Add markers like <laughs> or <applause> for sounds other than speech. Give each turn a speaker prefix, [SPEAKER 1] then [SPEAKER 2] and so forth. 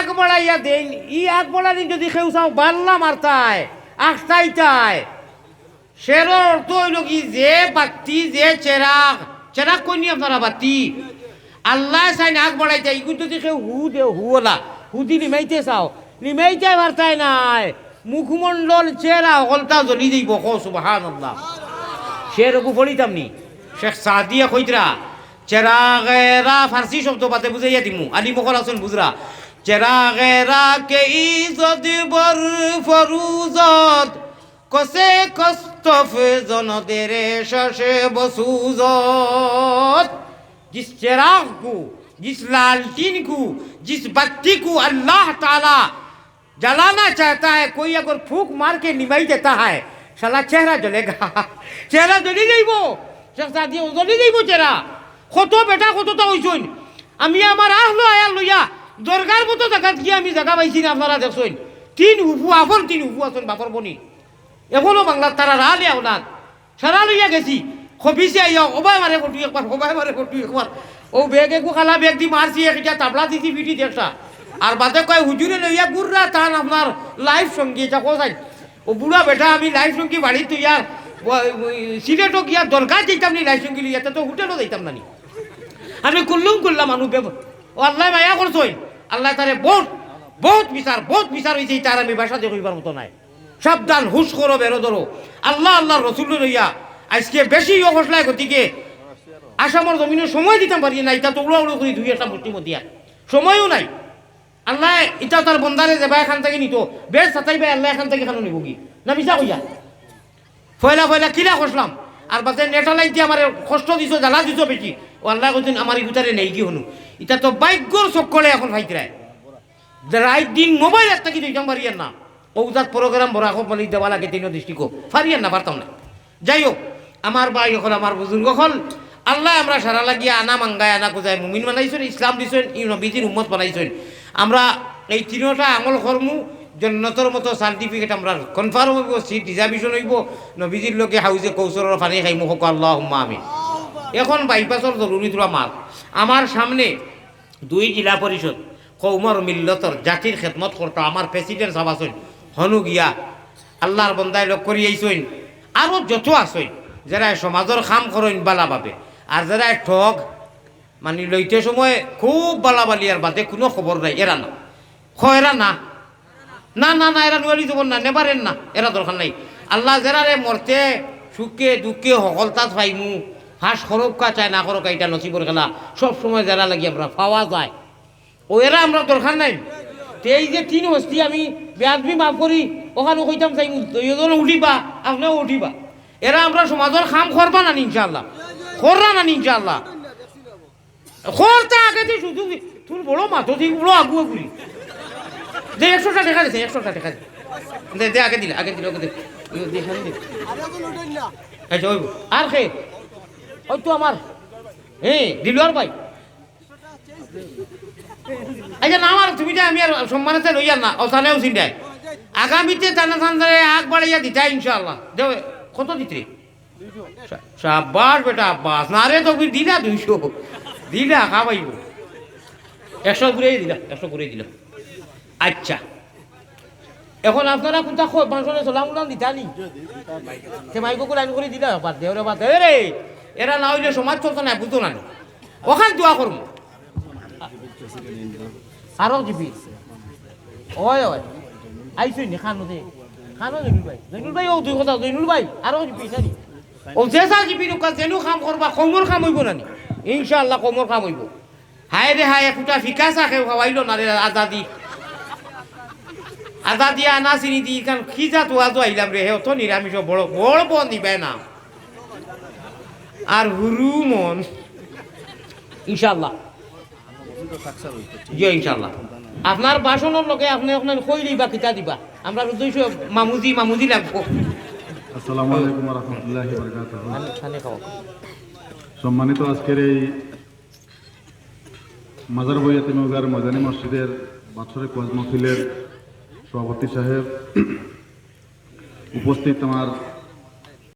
[SPEAKER 1] আগ দেন, ই আগ বড়ানি যদি কেউ চাও বাল্লা মারতায় আখতাইতায় সের অর্থ হইল কি, যে বাতি, যে চেরাগ চেরাগ কইনি আপনারা বাতি? আল্লাহ চাই আগ বড়াইতে ইগুন যদি কেউ হু দে হুলা, হুদি নিমাইতে চাও, নিমাইতে পারতাই নাই। মুখমণ্ডল চেরা অকলতা জ্বলি যাইব কো সুবাহান আল্লাহ সে রকু পড়িতাম নি শেখ সাদিয়া কইতরা, চেরাগেরা ফার্সি শব্দ পাতে বুঝাইয়া দিমু, আলী মকর আসুন چراغ را کے ایزد بر فروزات کسے کستف زن در شش بسوزات جس چراغ کو، جس لالٹین کو، جس بتی کو اللہ تعالی جلانا چاہتا ہے، کوئی اگر پھوک مار کے نمائی دیتا ہے، شالا چہرہ جلے گا۔ <laughs> چہرہ جلی جائی وہ۔ شخص شخصادی جلی جائی وہ چہرہ۔ خود بیٹا، خود تو ہوئی سن امی আমার আহলো আয়া লইয়া দরগার মতো জায়গাত গিয়ে আমি জায়গা পাইছি না, আপনারা দেখছইন তিন হুফু আফর তিন হুফু আছেন বাপর বনি। এখনও বাংলার তারা রালে ওনার সারা লইয়া গেছি। খবিছে আইয়া ওবাই মারে ফটু একবার ওবাই মারে ফটু একবার ও বেগ একু খালা, বেগ দি মারছি একটা তাবলা দিছি বিটি দেখছা। আর বাদে কয় হুজুরে লইয়া গুররা তান আপনার লাইফ সঙ্গী এটা কোথায় ও বুড়া বেটা, আমি লাইফ সঙ্গী বাড়ি তুই আর সিলেটও গিয়া দরকার যেতাম নি লাইফ সঙ্গী লইয়া তো হোটেলও যাইতাম না নি আমি কুল্লুম করলাম মানুষ ও, আল্লাহ মায়া করছই আল্লাহ তারে বহুত বহুত বিচার বহুত বিচার হয়েছে তার আমি বাসা দেখবার মতো নাই। সাবধান, হুশ করো, বেরো, ধরো। আল্লাহ আল্লাহ, রসুল লইয়া আজকে বেশি অবসলায় গতিকে আসামর জমিনে সময় দিতাম পারি না এটা তো উড়া উড়ো করি দুই একটা মূর্তি মতিয়া সময়ও নাই। আল্লাহ এটা তার বন্দারে যাবা এখান থেকে নিত, বেশ সাতাইবে আল্লাহ এখান থেকে কেন নিব কি? না মিশা কইয়া। ফয়লা ফয়লা, কিলা খসলাম আর বাজে নেটালাই লাইতে আমার কষ্ট দিছ, জ্বালা দিছ বেশি ও আল্লাহ কইছেন আমার ইগুতারে নেই কি হনু? এটা তো বাইকর চক্করে এখন ভাইতরায় রাইট দিন মোবাইল একটা কি দিতাম পারিয়ার না। ওজাত প্রোগ্রাম বড় এখন বলি দেওয়া লাগে তিন দৃষ্টিকো পারিয়ার না, পারতাম না। যাই হোক, আমার ভাই হল, আমার বুজুর্গ হল। আল্লাহ আমরা সারা লাগিয়া আনা মাঙ্গায় আনা কোজায় মুমিন বানাইছেন, ইসলাম দিছেন নবীজির উম্মত বানাইছেন। আমরা এই তিনটা আমল কর্মু জন্নতর মতো সার্টিফিকেট আমরা কনফার্ম হইব সিট রিজার্ভেশন হইব। নবীজির লোকে হাউজে কৌশলের পানি খাইমু, হোক আল্লাহ আমি এখন বাইপাসর জরুরি তোলা মাল। আমার সামনে দুই জেলা পরিষদ কৌমর মিল্লতর জাতির খেদমত করতো আমার প্রেসিডেন্ট সাবাসইন হনু গিয়া আল্লাহর বন্দায় লোক করি আইসইন আরও যত আসইন যারা সমাজের খাম করেন বালাভাবে আর যারা ঠগ মানে লইতে সময় খুব বালাবালি আর বাদে কোনো খবর নাই। এরা না। খ এরা না। না না না এরা নুয়ারি দেবন না। নেবারেন না। এরা দরকার নাই। আল্লাহ যারারে মরতে সুখে দুঃখে সকলতা পাইমু। ফাঁস খরকা চায় না খরকা এটা নসিবর খেলা। সব সময় যারা লাগি আমরা পাওয়া যায়। ও এরা আমরা দরকার নাই। এই যে তিন হস্তি আমি বেয়াদবি মাফ করি ওখানে কইতাম চাই দুইজন উঠিবা আপনিও উঠিবা। এরা আমরা সমাজের খাম করবা না ইনশাল্লাহ কররা না ইনশাল্লাহ খরটা আগে দিয়ে শুধু তোর বড় মাথো দিয়ে বড় আগুয়া গুলি দে একশোটা দেখা দিছে একশোটা দেখা দিছে। দে দে আগে দিলে আগে দিলে ওকে দে। আর খে ওই তো আমার। হ্যাঁ দিল আর ভাই। আচ্ছা না, আমার তুমি যে আমি আর সম্মানিত লইয়া না। ওখানেও চিন্তায় আগামীতে টানা ঠান্ডারে আগ বাড়াইয়া দিতা ইনশাআল্লাহ। দেও, কত দিতে? সাব্বাস বেটা আব্বাস। না রে তো দিলা দুইশো। দিলা, খাবাইব। একশো ঘুরেই দিলা, একশো ঘুরেই দিলা। আচ্ছা। এখন আপনারা কোনটা ফাংশনে চলাম উলাম দিতা নি সে মাইকো লাইন করে দিলা, বাদ দে ওরে বাদ রে। এরা না হইলে সমাজ চলতো না বুঝতো না ওখান দোয়া করব আরও দিবি ওই ওই। আইসুই নি খানো দে। খানো জৈনুল ভাই। জৈনুল ভাই ও দুই কথা জৈনুল ভাই। আরও দিবি ও জেসা দিবি নোকা যেনু কাম করবা কমর কাম হইব নানি ইনশাআল্লাহ কমর কাম হইব। হায় রে হায় একটা ফিকা চাকে খাওয়াইল না রে আজাদি। আজাদি আনা চিনি দি কারণ খিজা তো আজও আইলাম রে হে অত নিরামিষ বড় বড় বন দিবে না। আর হুরু মন ইনশাআল্লাহ। জি ইনশাল্লাহ আপনার বাসনের লগে আপনি আপনার কইলেই বা কিতা দিবা। আমরা দুইশো মামুজি মামুজি লাগবো।
[SPEAKER 2] আসসালামু আলাইকুম রহমতুল্লাহি সম্মানিত আজকের এই মাজার বইয়াতি নৌকার ময়দানী মসজিদের বাৎসরিক ওয়াজ মাহফিলের সভাপতি সাহেব উপস্থিত আমার